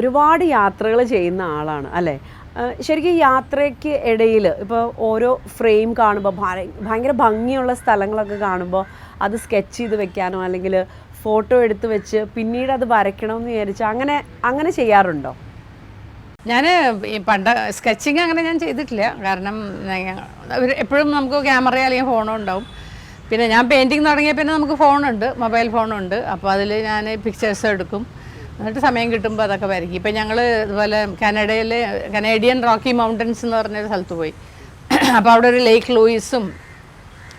ഒരുപാട് യാത്രകൾ ചെയ്യുന്ന ആളാണ് അല്ലേ? ശരിക്കും യാത്രയ്ക്ക് ഇടയിൽ ഇപ്പോൾ ഓരോ ഫ്രെയിം കാണുമ്പോൾ ഭയങ്കര ഭംഗിയുള്ള സ്ഥലങ്ങളൊക്കെ കാണുമ്പോൾ അത് സ്കെച്ച് ചെയ്ത് വെക്കാനോ അല്ലെങ്കിൽ ഫോട്ടോ എടുത്ത് വെച്ച് പിന്നീട് അത് വരയ്ക്കണമെന്ന് വിചാരിച്ച് അങ്ങനെ അങ്ങനെ ചെയ്യാറുണ്ടോ? ഞാൻ പണ്ട് സ്കെച്ചിങ് അങ്ങനെ ഞാൻ ചെയ്തിട്ടില്ല. കാരണം എപ്പോഴും നമുക്ക് ക്യാമറ അല്ലെങ്കിൽ ഫോണോ ഉണ്ടാവും. പിന്നെ ഞാൻ പെയിന്റിങ് തുടങ്ങിയ പിന്നെ നമുക്ക് ഫോണുണ്ട് മൊബൈൽ ഫോണുണ്ട്. അപ്പോൾ അതിൽ ഞാൻ പിക്ചേഴ്സ് എടുക്കും. എന്നിട്ട് സമയം കിട്ടുമ്പോൾ അതൊക്കെ വരയ്ക്കും. ഇപ്പം ഞങ്ങൾ ഇതുപോലെ കാനഡയിലെ കനേഡിയൻ റോക്കി മൗണ്ടൻസ് എന്ന് പറഞ്ഞൊരു സ്ഥലത്ത് പോയി. അപ്പോൾ അവിടെ ഒരു ലേക്ക് ലൂയിസും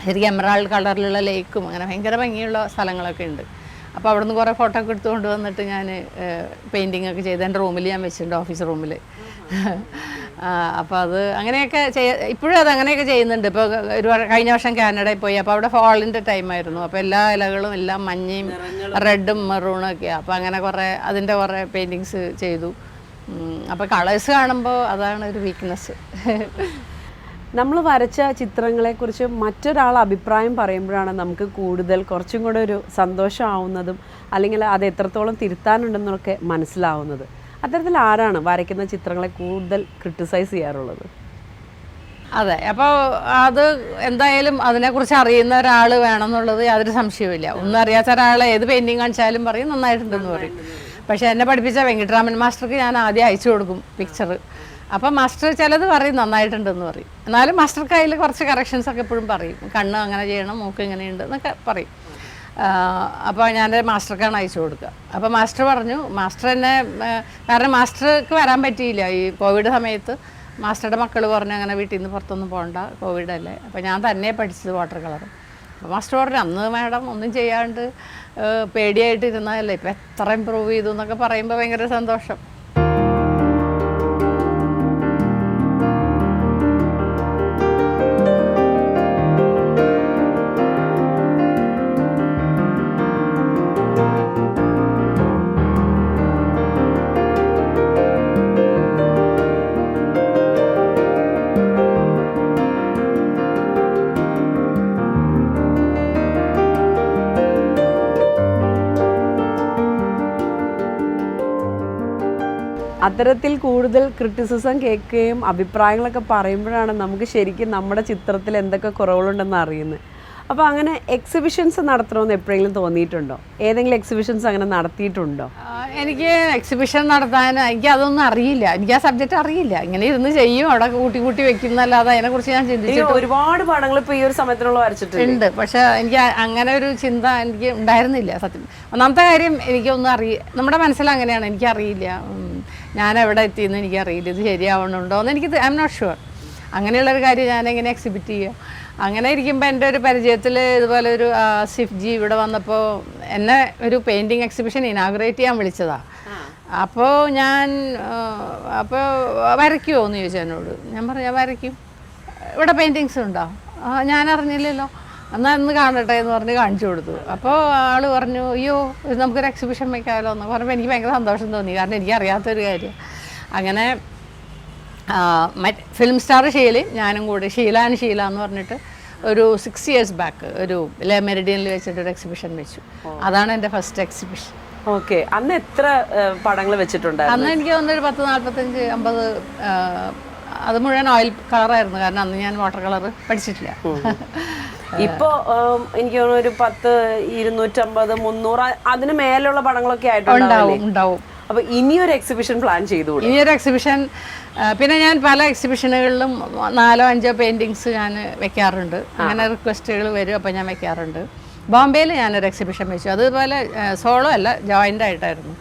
ശരിക്കും എമറാൾഡ് കളറിലുള്ള ലേക്കും അങ്ങനെ ഭയങ്കര ഭംഗിയുള്ള സ്ഥലങ്ങളൊക്കെ ഉണ്ട്. അപ്പോൾ അവിടെ നിന്ന് കുറേ ഫോട്ടോ ഒക്കെ എടുത്തുകൊണ്ട് വന്നിട്ട് ഞാൻ പെയിന്റിങ് ഒക്കെ ചെയ്ത് എന്റെ റൂമിൽ ഞാൻ വെച്ചിട്ടുണ്ട് ഓഫീസ് റൂമിൽ അപ്പോൾ അത് അങ്ങനെയൊക്കെ ചെയ്യ ഇപ്പോഴും അത് അങ്ങനെയൊക്കെ ചെയ്യുന്നുണ്ട്. ഇപ്പോൾ ഒരു കഴിഞ്ഞ വർഷം കാനഡയിൽ പോയി. അപ്പോൾ അവിടെ ഫോളിന്റെ ടൈമായിരുന്നു അപ്പോൾ എല്ലാ ഇലകളും എല്ലാം മഞ്ഞയും റെഡും മെറൂണും ഒക്കെയാണ് അപ്പോൾ അങ്ങനെ കുറേ അതിന്റെ കുറേ പെയിന്റിങ്സ് ചെയ്തു. അപ്പോൾ കളേഴ്സ് കാണുമ്പോൾ അതാണ് ഒരു വീക്ക്നെസ് നമ്മൾ വരച്ച ചിത്രങ്ങളെക്കുറിച്ച് മറ്റൊരാൾ അഭിപ്രായം പറയുമ്പോഴാണ് നമുക്ക് കൂടുതൽ കുറച്ചും കൂടെ ഒരു സന്തോഷമാവുന്നതും അല്ലെങ്കിൽ അത് എത്രത്തോളം തിരുത്താനുണ്ടെന്നൊക്കെ മനസ്സിലാവുന്നത്. അത്തരത്തിൽ ആരാണ് വരയ്ക്കുന്ന ചിത്രങ്ങളെ കൂടുതൽ ക്രിട്ടിസൈസ് ചെയ്യാറുള്ളത്? അതെ അപ്പോൾ അത് എന്തായാലും അതിനെക്കുറിച്ച് അറിയുന്ന ഒരാൾ വേണം എന്നുള്ളത് യാതൊരു സംശയവുമില്ല. ഒന്നും അറിയാത്ത ഒരാൾ ഏത് പെയിന്റിങ് കാണിച്ചാലും പറയും നന്നായിട്ടുണ്ടെന്ന് പറയും. പക്ഷേ എന്നെ പഠിപ്പിച്ച വെങ്കിട്ടരാമൻ മാസ്റ്റർക്ക് ഞാൻ ആദ്യം അയച്ചു കൊടുക്കും പിക്ചർ അപ്പം മാസ്റ്റർ ചിലത് പറയും നന്നായിട്ടുണ്ടെന്ന് പറയും. എന്നാലും മാസ്റ്റർക്ക് അതിൽ കുറച്ച് കറക്ഷൻസ് ഒക്കെ എപ്പോഴും പറയും. കണ്ണ് അങ്ങനെ ചെയ്യണം മൂക്ക് ഇങ്ങനെയുണ്ട് എന്നൊക്കെ പറയും. അപ്പോൾ ഞാൻ മാസ്റ്റർക്കാണ് അയച്ചു കൊടുക്കുക. അപ്പോൾ മാസ്റ്റർ പറഞ്ഞു മാസ്റ്റർ എന്നെ കാരണം മാസ്റ്റർക്ക് വരാൻ പറ്റിയില്ല ഈ കോവിഡ് സമയത്ത്. മാസ്റ്ററുടെ മക്കൾ പറഞ്ഞു അങ്ങനെ വീട്ടിൽ നിന്ന് പുറത്തൊന്നും പോകണ്ട കോവിഡ് അല്ലേ? അപ്പോൾ ഞാൻ തന്നെ പഠിച്ചത് വാട്ടർ കളർ അപ്പോൾ മാസ്റ്റർ പറഞ്ഞു അന്ന് മാഡം ഒന്നും ചെയ്യാണ്ട് പേടിയായിട്ടിരുന്നതല്ലേ? പേടിയായിട്ട് ഇരുന്നതല്ലേ ഇപ്പം എത്ര ഇമ്പ്രൂവ് ചെയ്തു എന്നൊക്കെ പറയുമ്പോൾ ഭയങ്കര സന്തോഷം. അത്തരത്തിൽ കൂടുതൽ ക്രിറ്റിസിസം കേൾക്കുകയും അഭിപ്രായങ്ങളൊക്കെ പറയുമ്പോഴാണ് നമുക്ക് ശരിക്കും നമ്മുടെ ചിത്രത്തിൽ എന്തൊക്കെ കുറവുകളുണ്ടെന്ന് അറിയുന്നത്. അപ്പോൾ അങ്ങനെ എക്സിബിഷൻസ് നടത്തണമെന്ന് എപ്പോഴെങ്കിലും തോന്നിയിട്ടുണ്ടോ? ഏതെങ്കിലും എക്സിബിഷൻസ് അങ്ങനെ നടത്തിയിട്ടുണ്ടോ? എനിക്ക് എക്സിബിഷൻ നടത്താൻ എനിക്ക് അതൊന്നും അറിയില്ല. എനിക്ക് ആ സബ്ജക്റ്റ് അറിയില്ല. ഇങ്ങനെ ഇരുന്ന് ചെയ്യും അവിടെ കൂട്ടി കൂട്ടി വെക്കുന്നല്ലാതെ അതിനെക്കുറിച്ച് ഞാൻ ചിന്തിച്ചു ഒരുപാട് പടങ്ങൾ ഇപ്പോൾ ഈ ഒരു സമയത്തിനുള്ള വരച്ചിട്ടുണ്ട്. പക്ഷേ എനിക്ക് അങ്ങനെ ഒരു ചിന്ത എനിക്ക് ഉണ്ടായിരുന്നില്ല. സത്യം. ഒന്നാമത്തെ കാര്യം എനിക്കൊന്നും അറിയ നമ്മുടെ മനസ്സിൽ അങ്ങനെയാണ്. എനിക്കറിയില്ല. ഞാൻ എവിടെ എത്തിയെന്ന് എനിക്കറിയില്ല. ഇത് ശരിയാവണുണ്ടോ എന്ന് എനിക്ക് ഐ എം നോട്ട് ഷുവർ അങ്ങനെയുള്ളൊരു കാര്യം ഞാൻ എങ്ങനെ എക്സിബിറ്റ് ചെയ്യുക അങ്ങനെ ഇരിക്കുമ്പോൾ എന്റെ ഒരു പരിചയത്തിൽ ഇതുപോലെ ഒരു ആ, സിഫ് ജി ഇവിടെ വന്നപ്പോൾ എന്നെ ഒരു പെയിന്റിങ് എക്സിബിഷൻ ഇനാഗ്രേറ്റ് ചെയ്യാൻ വിളിച്ചതാണ് അപ്പോൾ ഞാൻ അപ്പോൾ വരയ്ക്കുമോ എന്ന് ചോദിച്ചു എന്നോട്. ഞാൻ പറയാം വരയ്ക്കും. ഇവിടെ പെയിന്റിങ്സ് ഉണ്ടോ? ഞാൻ അറിഞ്ഞില്ലല്ലോ. എന്നാൽ ഇന്ന് കാണട്ടെ എന്ന് പറഞ്ഞ് കാണിച്ചു കൊടുത്തു. അപ്പോൾ ആൾ പറഞ്ഞു അയ്യോ ഇത് നമുക്കൊരു എക്സിബിഷൻ വെക്കാമല്ലോ എന്ന് പറഞ്ഞപ്പോൾ എനിക്ക് ഭയങ്കര സന്തോഷം തോന്നി. കാരണം എനിക്ക് അറിയാത്തൊരു കാര്യം. അങ്ങനെ മറ്റ് ഫിലിം സ്റ്റാർ ഷീലയും ഞാനും കൂടി ഷീല ആൻഡ് ഷീല എന്ന് പറഞ്ഞിട്ട് ഒരു സിക്സ് ഇയേഴ്സ് ബാക്ക് ഒരു ലെ മെറിഡിയനിൽ വെച്ചിട്ട് ഒരു എക്സിബിഷൻ വെച്ചു അതാണ് എന്റെ ഫസ്റ്റ് എക്സിബിഷൻ ഓക്കെ. അന്ന് എത്ര പടങ്ങൾ വെച്ചിട്ടുണ്ട് അന്ന് എനിക്ക് തോന്നുന്നു ഒരു പത്ത് നാൽപ്പത്തഞ്ച് അമ്പത് അത് മുഴുവൻ ഓയിൽ കളറായിരുന്നു കാരണം അന്ന് ഞാൻ വാട്ടർ കളർ പഠിച്ചിട്ടില്ല. ഇപ്പോ എനിക്ക് തോന്നുന്നു ഒരു പത്ത് ഇരുന്നൂറ്റമ്പത് മുന്നൂറ് അതിന് മേലുള്ള പടങ്ങളൊക്കെ ആയിട്ടുണ്ട് അപ്പൊ ഇനിയൊരു എക്സിബിഷൻ പ്ലാൻ ചെയ്തു ഇനിയൊരു എക്സിബിഷൻ പിന്നെ ഞാൻ പല എക്സിബിഷനുകളിലും നാലോ അഞ്ചോ പെയിന്റിങ്സ് ഞാൻ വെക്കാറുണ്ട്. അങ്ങനെ റിക്വസ്റ്റുകൾ വരും അപ്പോൾ ഞാൻ വെക്കാറുണ്ട്. ബോംബെയിൽ ഞാനൊരു എക്സിബിഷൻ വെച്ചു. അതുപോലെ സോളോ അല്ല ജോയിന്റ് ആയിട്ടായിരുന്നു.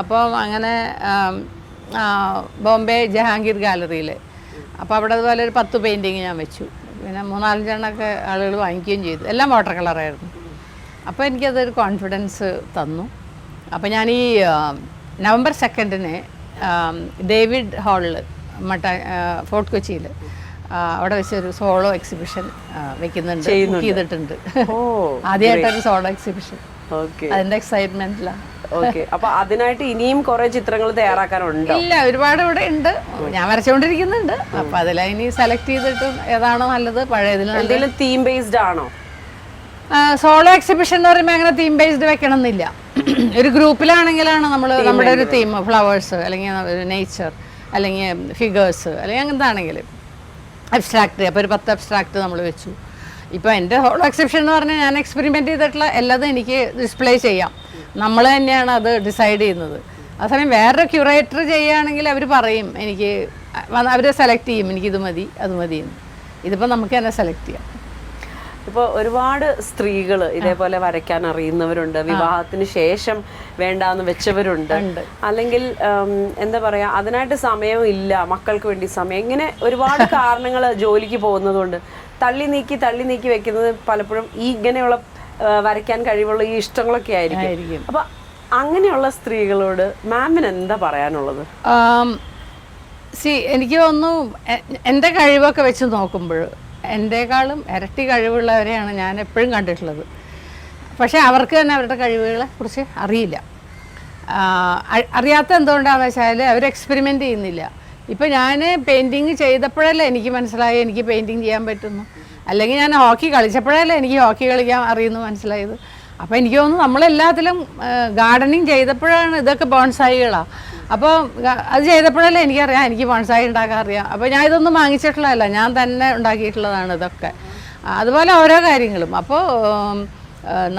അപ്പോൾ അങ്ങനെ ബോംബെ ജഹാംഗീർ ഗാലറിയിൽ അപ്പോൾ അവിടെ അതുപോലെ ഒരു പത്ത് പെയിന്റിങ് ഞാൻ വെച്ചു. പിന്നെ മൂന്നാലഞ്ചെണ്ണമൊക്കെ ആളുകൾ വാങ്ങിക്കുകയും ചെയ്തു. എല്ലാം വാട്ടർ കളറായിരുന്നു അപ്പോൾ എനിക്കതൊരു കോൺഫിഡൻസ് തന്നു. അപ്പോൾ ഞാൻ ഈ നവംബർ സെക്കൻഡിന് ഡേവിഡ് ഹാളിൽ മട്ട ഫോർട്ട് കൊച്ചിയിൽ അവിടെ വെച്ചൊരു സോളോ എക്സിബിഷൻ വെക്കുന്നുണ്ട് ചെയ്തിട്ടുണ്ട്. ആദ്യമായിട്ടൊരു സോളോ എക്സിബിഷൻ ഓക്കെ. അതിന്റെ എക്സൈറ്റ്മെന്റിലാണ് ഓക്കെ. അപ്പൊ അതിനായിട്ട് ഇനിയും കുറെ ചിത്രങ്ങൾ തയ്യാറാക്കാനുണ്ടോ? ഇല്ല ഒരുപാട് ഇവിടെ ഉണ്ട്. ഞാൻ വരച്ചുകൊണ്ടിരിക്കുന്നുണ്ട് അപ്പോൾ അതിൽ ഇനി സെലക്ട് ചെയ്തിട്ട് ഏതാണോ നല്ലത് പഴയതിൽ എന്തെങ്കിലും തീം ബേസ്ഡ് ആണോ സോളോ എക്സിബിഷൻ എന്ന് പറയുമ്പോൾ അങ്ങനെ തീം ബേസ്ഡ് വെക്കണം എന്നില്ല ഒരു ഗ്രൂപ്പിലാണെങ്കിലാണ് നമ്മൾ നമ്മുടെ ഒരു തീം ഫ്ലവേഴ്സ് അല്ലെങ്കിൽ നേച്ചർ അല്ലെങ്കിൽ ഫിഗേഴ്സ് അല്ലെങ്കിൽ എന്താണെങ്കിലും അബ്സ്ട്രാക്ട് അപ്പോൾ ഒരു പത്ത് അബ്സ്ട്രാക്ട് നമ്മൾ വെച്ചു. ഇപ്പോൾ എന്റെ ഹോൾ എക്സെപ്ഷൻ എന്ന് പറഞ്ഞാൽ ഞാൻ എക്സ്പെരിമെന്റ് ചെയ്തിട്ടുള്ള എല്ലാതും എനിക്ക് ഡിസ്പ്ലേ ചെയ്യാം. നമ്മൾ തന്നെയാണ് അത് ഡിസൈഡ് ചെയ്യുന്നത്. അതേസമയം വേറൊരു ക്യൂറേറ്റർ ചെയ്യുകയാണെങ്കിൽ അവർ പറയും എനിക്ക് അവർ സെലക്ട് ചെയ്യും. എനിക്കിത് മതി അത് മതി എന്ന്. ഇതിപ്പോൾ നമുക്ക് തന്നെ സെലക്ട് ചെയ്യാം. ഇപ്പോൾ ഒരുപാട് സ്ത്രീകൾ ഇതേപോലെ വരയ്ക്കാൻ അറിയുന്നവരുണ്ട്. വിവാഹത്തിന് ശേഷം വേണ്ടാന്ന് വെച്ചവരുണ്ട്. അല്ലെങ്കിൽ എന്താ പറയാ അതിനായിട്ട് സമയം ഇല്ല. മക്കൾക്ക് വേണ്ടി സമയം. ഇങ്ങനെ ഒരുപാട് കാരണങ്ങൾ ജോലിക്ക് പോകുന്നതുകൊണ്ട്. തള്ളി നീക്കി തള്ളി നീക്കി വെക്കുന്നത് പലപ്പോഴും ഈ ഇങ്ങനെയുള്ള വരയ്ക്കാൻ കഴിവുള്ള ഈ ഇഷ്ടങ്ങളൊക്കെ ആയിരിക്കും. അപ്പൊ അങ്ങനെയുള്ള സ്ത്രീകളോട് മാമിന് എന്താ പറയാനുള്ളത്? സി എനിക്ക് തോന്നുന്നു എന്റെ കഴിവൊക്കെ വെച്ച് നോക്കുമ്പോൾ എന്റെക്കാളും ഇരട്ടി കഴിവുള്ളവരെയാണ് ഞാൻ എപ്പോഴും കണ്ടിട്ടുള്ളത്. പക്ഷേ അവർക്ക് തന്നെ അവരുടെ കഴിവുകളെ കുറിച്ച് അറിയില്ല. അറിയാത്ത എന്തുകൊണ്ടാണെന്ന് വെച്ചാൽ അവർ എക്സ്പെരിമെന്റ് ചെയ്യുന്നില്ല. ഇപ്പോൾ ഞാൻ പെയിന്റിങ് ചെയ്തപ്പോഴല്ലേ എനിക്ക് മനസ്സിലായി എനിക്ക് പെയിന്റിങ് ചെയ്യാൻ പറ്റുന്നു. അല്ലെങ്കിൽ ഞാൻ ഹോക്കി കളിച്ചപ്പോഴല്ലേ എനിക്ക് ഹോക്കി കളിക്കാൻ അറിയുന്നു മനസ്സിലായത്. അപ്പോൾ എനിക്ക് തോന്നുന്നു നമ്മളെല്ലാത്തിലും ഗാർഡനിങ് ചെയ്തപ്പോഴാണ് ഇതൊക്കെ ബോൺസായികളാണ് അപ്പോൾ അത് ചെയ്തപ്പോഴല്ലേ എനിക്കറിയാം എനിക്ക് ബോൺസായി ഉണ്ടാക്കാൻ അറിയാം. അപ്പോൾ ഞാൻ ഇതൊന്നും വാങ്ങിച്ചിട്ടുള്ളതല്ല ഞാൻ തന്നെ ഉണ്ടാക്കിയിട്ടുള്ളതാണ് ഇതൊക്കെ. അതുപോലെ ഓരോ കാര്യങ്ങളും. അപ്പോൾ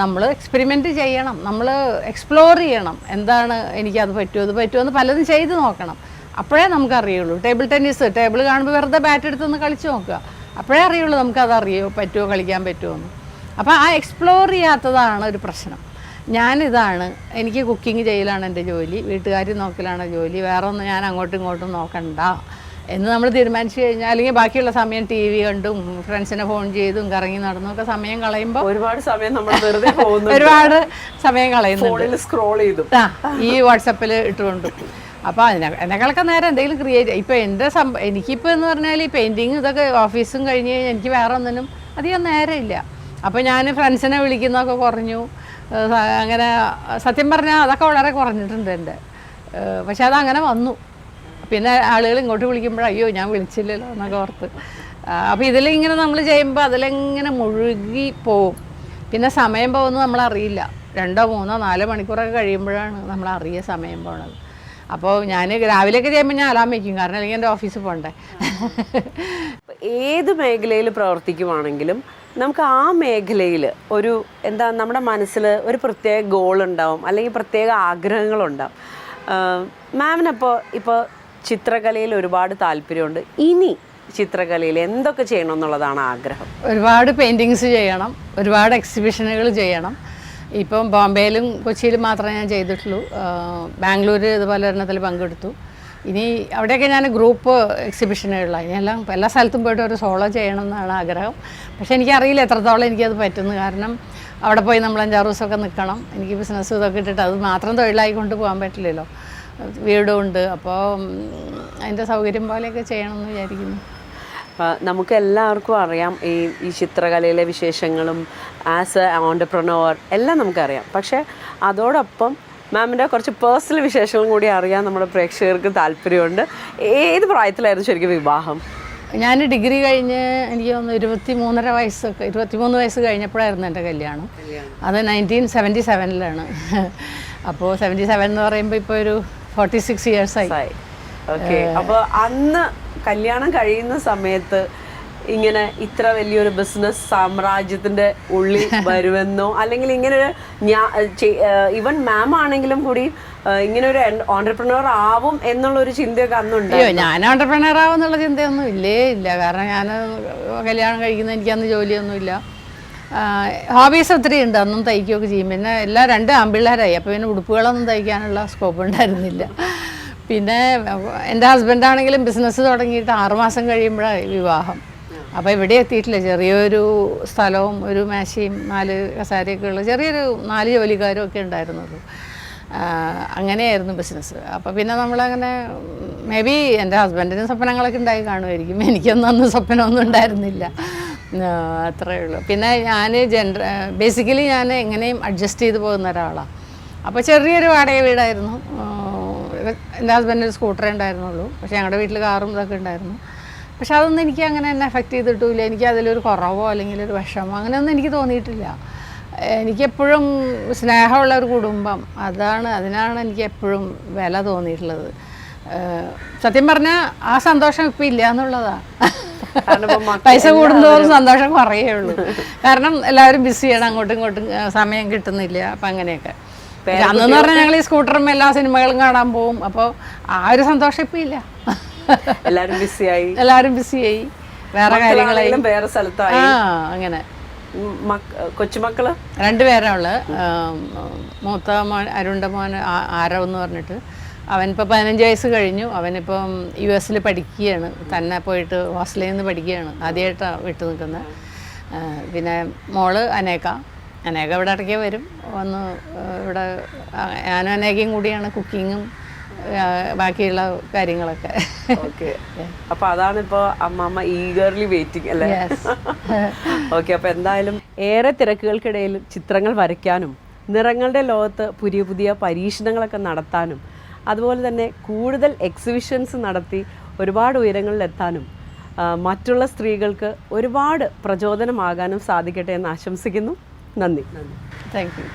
നമ്മൾ എക്സ്പെരിമെന്റ് ചെയ്യണം. നമ്മൾ എക്സ്പ്ലോർ ചെയ്യണം. എന്താണ് എനിക്കത് പറ്റുമോ അത് പറ്റുമോ എന്ന് പലതും ചെയ്ത് നോക്കണം. അപ്പോഴേ നമുക്ക് അറിയുള്ളൂ ടേബിൾ ടെന്നീസ് ടേബിൾ കാണുമ്പോൾ വെറുതെ ബാറ്റ് എടുത്തൊന്ന് കളിച്ച് നോക്കുക. അപ്പോഴേ അറിയുള്ളൂ നമുക്കത് അറിയോ പറ്റുമോ കളിക്കാൻ പറ്റുമോ എന്ന്. അപ്പോൾ ആ എക്സ്പ്ലോർ ചെയ്യാത്തതാണ് ഒരു പ്രശ്നം. ഞാനിതാണ് എനിക്ക് കുക്കിംഗ് ചെയ്യലാണ് എന്റെ ജോലി വീട്ടുകാർ നോക്കലാണ് ജോലി വേറെ ഒന്നും ഞാൻ അങ്ങോട്ടും ഇങ്ങോട്ടും നോക്കണ്ട എന്ന് നമ്മൾ തീരുമാനിച്ചു കഴിഞ്ഞാൽ അല്ലെങ്കിൽ ബാക്കിയുള്ള സമയം ടി വി കണ്ടും ഫ്രണ്ട്സിനെ ഫോൺ ചെയ്തും കറങ്ങി നടന്നും ഒക്കെ സമയം കളയുമ്പോൾ ഒരുപാട് സമയം നമ്മൾ വെറുതെ ഒരുപാട് സമയം കളയുന്നു സ്ക്രോൾ ചെയ്തു. ഈ വാട്സപ്പിൽ ഇട്ടുകൊണ്ടും. അപ്പോൾ അതിനെ എന്നെക്കാളൊക്കെ നേരം എന്തെങ്കിലും ക്രിയേറ്റ് ഇപ്പോൾ എന്റെ സം എനിക്കിപ്പോൾ എന്ന് പറഞ്ഞാൽ ഈ പെയിന്റിങ് ഇതൊക്കെ ഓഫീസും കഴിഞ്ഞ് എനിക്ക് വേറെ ഒന്നിനും അധികം നേരമില്ല അപ്പോൾ ഞാൻ ഫ്രണ്ട്സിനെ വിളിക്കുന്നതൊക്കെ കുറഞ്ഞു. അങ്ങനെ സത്യം പറഞ്ഞാൽ അതൊക്കെ വളരെ കുറഞ്ഞിട്ടുണ്ട് എന്റെ. പക്ഷെ അതങ്ങനെ വന്നു. പിന്നെ ആളുകൾ ഇങ്ങോട്ട് വിളിക്കുമ്പോൾ അയ്യോ ഞാൻ വിളിച്ചില്ലല്ലോ എന്നൊക്കെ ഓർത്ത്. അപ്പോൾ ഇതിലിങ്ങനെ നമ്മൾ ചെയ്യുമ്പോൾ അതിലിങ്ങനെ മുഴുകി പോവും. പിന്നെ സമയം പോകുന്നത് നമ്മളറിയില്ല. രണ്ടോ മൂന്നോ നാലോ മണിക്കൂറൊക്കെ കഴിയുമ്പോഴാണ് നമ്മൾ അറിയ സമയം പോണത്. അപ്പോൾ ഞാൻ രാവിലെയൊക്കെ ചെയ്യുമ്പോൾ ഞാൻ അലാം വയ്ക്കും കാരണം അല്ലെങ്കിൽ എന്റെ ഓഫീസിൽ പോകണ്ടേ ഏത് മേഖലയിൽ പ്രവർത്തിക്കുവാണെങ്കിലും നമുക്ക് ആ മേഖലയിൽ ഒരു എന്താ നമ്മുടെ മനസ്സിൽ ഒരു പ്രത്യേക ഗോൾ ഉണ്ടാവും. അല്ലെങ്കിൽ പ്രത്യേക ആഗ്രഹങ്ങളുണ്ടാവും മാമിനപ്പോൾ ഇപ്പോൾ ചിത്രകലയിൽ ഒരുപാട് താല്പര്യമുണ്ട്. ഇനി ചിത്രകലയിൽ എന്തൊക്കെ ചെയ്യണം എന്നുള്ളതാണ് ആഗ്രഹം? ഒരുപാട് പെയിന്റിങ്സ് ചെയ്യണം. ഒരുപാട് എക്സിബിഷനുകൾ ചെയ്യണം. ഇപ്പം ബോംബെയിലും കൊച്ചിയിലും മാത്രമേ ഞാൻ ചെയ്തിട്ടുള്ളൂ. ബാംഗ്ലൂർ ഇതുപോലെ ഒരെണ്ണത്തിൽ പങ്കെടുത്തു. ഇനി അവിടെയൊക്കെ ഞാൻ ഗ്രൂപ്പ് എക്സിബിഷനുകളാണ് ഇനിയെല്ലാം എല്ലാ സ്ഥലത്തും പോയിട്ട് ഒരു സോളോ ചെയ്യണം എന്നാണ് ആഗ്രഹം. പക്ഷേ എനിക്കറിയില്ല എത്രത്തോളം എനിക്കത് പറ്റുന്നു. കാരണം അവിടെ പോയി നമ്മൾ അഞ്ചാറ് ദിവസമൊക്കെ നിൽക്കണം. എനിക്ക് ബിസിനസ് ഇതൊക്കെ ഇട്ടിട്ട് അത് മാത്രം തൊഴിലായി കൊണ്ട് പോകാൻ പറ്റില്ലല്ലോ. വീടും ഉണ്ട്. അപ്പോൾ അതിന്റെ സൗകര്യം പോലെയൊക്കെ ചെയ്യണമെന്ന് വിചാരിക്കുന്നു. നമുക്ക് എല്ലാവർക്കും അറിയാം ഈ ഈ ചിത്രകലയിലെ വിശേഷങ്ങളും ആസ് എ ഓണ്ടർപ്രണോർ എല്ലാം നമുക്കറിയാം. പക്ഷേ അതോടൊപ്പം മാമിന്റെ കുറച്ച് പേഴ്സണൽ വിശേഷങ്ങളും കൂടി അറിയാൻ നമ്മുടെ പ്രേക്ഷകർക്ക് താല്പര്യമുണ്ട്. ഏത് പ്രായത്തിലായിരുന്നു ശരിക്കും വിവാഹം? ഞാൻ ഡിഗ്രി കഴിഞ്ഞ് എനിക്ക് തോന്നുന്നു ഇരുപത്തി മൂന്നര വയസ്സൊക്കെ ഇരുപത്തിമൂന്ന് വയസ്സ് കഴിഞ്ഞപ്പോഴായിരുന്നു എന്റെ കല്യാണം. അത് നയന്റീൻ സെവന്റി സെവനിലാണ് അപ്പോൾ സെവന്റി സെവൻ എന്ന് പറയുമ്പോൾ ഇപ്പോൾ ഒരു ഫോർട്ടി സിക്സ് ഇയേഴ്സായി ഓക്കെ അപ്പോൾ അന്ന് കല്യാണം കഴിയുന്ന സമയത്ത് ഇങ്ങനെ ഇത്ര വലിയൊരു ബിസിനസ് സാമ്രാജ്യത്തിന്റെ ഉള്ളിൽ വരുമെന്നോ അല്ലെങ്കിൽ ഇങ്ങനെ ഒരു ഈവൻ മാം ആണെങ്കിലും കൂടി ഇങ്ങനെ ഒരു ഓണ്ടർപ്രണർ ആവും എന്നുള്ള ഒരു ചിന്തയൊക്കെ അന്നുണ്ട് ഞാൻ ഓണ്ടർപ്രണർ ആവും എന്നുള്ള ചിന്തയൊന്നും ഇല്ലേ ഇല്ല. കാരണം ഞാൻ കല്യാണം കഴിക്കുന്ന എനിക്കന്ന് ജോലിയൊന്നുമില്ല. ഹോബീസ് ഒത്തിരി ഉണ്ട്. അന്നും തയ്ക്കുകയൊക്കെ ചെയ്യും. പിന്നെ എല്ലാ രണ്ട് ആമ്പിള്ളേരായി അപ്പോൾ പിന്നെ ഉടുപ്പുകളൊന്നും തയ്ക്കാനുള്ള സ്കോപ്പ് ഉണ്ടായിരുന്നില്ല. പിന്നെ എന്റെ ഹസ്ബൻഡാണെങ്കിലും ബിസിനസ് തുടങ്ങിയിട്ട് ആറുമാസം കഴിയുമ്പോഴാണ് വിവാഹം. അപ്പോൾ ഇവിടെ എത്തിയിട്ടില്ല. ചെറിയൊരു സ്ഥലവും ഒരു മേശയും നാല് കസാരയൊക്കെ ഉള്ള ചെറിയൊരു നാല് ജോലിക്കാരും ഒക്കെ ഉണ്ടായിരുന്നുള്ളൂ. അങ്ങനെയായിരുന്നു ബിസിനസ് അപ്പോൾ പിന്നെ നമ്മളങ്ങനെ മേ ബി എന്റെ ഹസ്ബൻഡിന് സ്വപ്നങ്ങളൊക്കെ ഉണ്ടായി കാണുമായിരിക്കും. എനിക്കൊന്നും അന്ന് സ്വപ്നമൊന്നും ഉണ്ടായിരുന്നില്ല. അത്രേ ഉള്ളൂ. പിന്നെ ഞാൻ ജനറ ബേസിക്കലി ഞാൻ എങ്ങനെയും അഡ്ജസ്റ്റ് ചെയ്ത് പോകുന്ന ഒരാളാണ് അപ്പോൾ ചെറിയൊരു വാടക വീടായിരുന്നു. എന്റെ ഹസ്ബൻഡിന് സ്കൂട്ടറേ ഉണ്ടായിരുന്നുള്ളൂ. പക്ഷേ ഞങ്ങളുടെ വീട്ടിൽ കാറും ഇതൊക്കെ ഉണ്ടായിരുന്നു. പക്ഷെ അതൊന്നും എനിക്ക് അങ്ങനെ എന്നെ എഫക്റ്റ് ചെയ്തിട്ടില്ല എനിക്ക് അതിലൊരു കുറവോ അല്ലെങ്കിൽ ഒരു വിഷമോ അങ്ങനെയൊന്നും എനിക്ക് തോന്നിയിട്ടില്ല. എനിക്കെപ്പോഴും സ്നേഹമുള്ള ഒരു കുടുംബം. അതാണ് അതിനാണ് എനിക്ക് എപ്പോഴും വില തോന്നിയിട്ടുള്ളത്. സത്യം പറഞ്ഞാൽ ആ സന്തോഷം ഇപ്പം ഇല്ല എന്നുള്ളതാണ് പൈസ കൂടുന്നതോറും സന്തോഷം കുറയേ ഉള്ളൂ. കാരണം എല്ലാവരും ബിസിയാണ് അങ്ങോട്ടും ഇങ്ങോട്ടും സമയം കിട്ടുന്നില്ല. അപ്പം അങ്ങനെയൊക്കെ. അന്നെന്ന് പറഞ്ഞാൽ ഞങ്ങൾ ഈ സ്കൂട്ടറും എല്ലാ സിനിമകളും കാണാൻ പോവും. അപ്പോൾ ആ ഒരു സന്തോഷം ഇപ്പം ഇല്ല. എല്ലാരും ബിസിയായി. എല്ലാവരും ബിസിയായി. വേറെ കാര്യങ്ങളായി. മക്കളാണെങ്കിലും വേറെ സ്ഥലത്തായി. ആ അങ്ങനെ. കൊച്ചുമക്കൾ? രണ്ടുപേരാൾ മൂത്ത മോൻ അരുണ്ട മോൻ ആരവ് എന്ന് പറഞ്ഞിട്ട്. അവനിപ്പോൾ പതിനഞ്ച് വയസ്സ് കഴിഞ്ഞു. അവനിപ്പം യു എസിൽ പഠിക്കുകയാണ്. തന്നെ പോയിട്ട് ഹോസ്റ്റലിൽ നിന്ന് പഠിക്കുകയാണ്. ആദ്യമായിട്ടാണ് വിട്ടു നിൽക്കുന്നത് പിന്നെ മോൾ അനേക. അനേക ഇവിടെ ഇടയ്ക്ക് വരും. വന്ന് ഇവിടെ ഞാനും അനേകയും കൂടിയാണ് കുക്കിങ്ങും ബാക്കിയുള്ള കാര്യങ്ങളൊക്കെ. അപ്പൊ അതാണ് ഇപ്പോ അമ്മമ്മ ഈഗർലി വെയിറ്റിംഗ് അല്ലേ. ഓക്കെ അപ്പൊ എന്തായാലും ഏറെ തിരക്കുകൾക്കിടയിൽ ചിത്രങ്ങൾ വരയ്ക്കാനും നിറങ്ങളുടെ ലോകത്ത് പുതിയ പുതിയ പരീക്ഷണങ്ങളൊക്കെ നടത്താനും അതുപോലെ തന്നെ കൂടുതൽ എക്സിബിഷൻസ് നടത്തി ഒരുപാട് ഉയരങ്ങളിലെത്താനും എത്താനും മറ്റുള്ള സ്ത്രീകൾക്ക് ഒരുപാട് പ്രചോദനമാകാനും സാധിക്കട്ടെ എന്ന് ആശംസിക്കുന്നു. നന്ദി താങ്ക് യു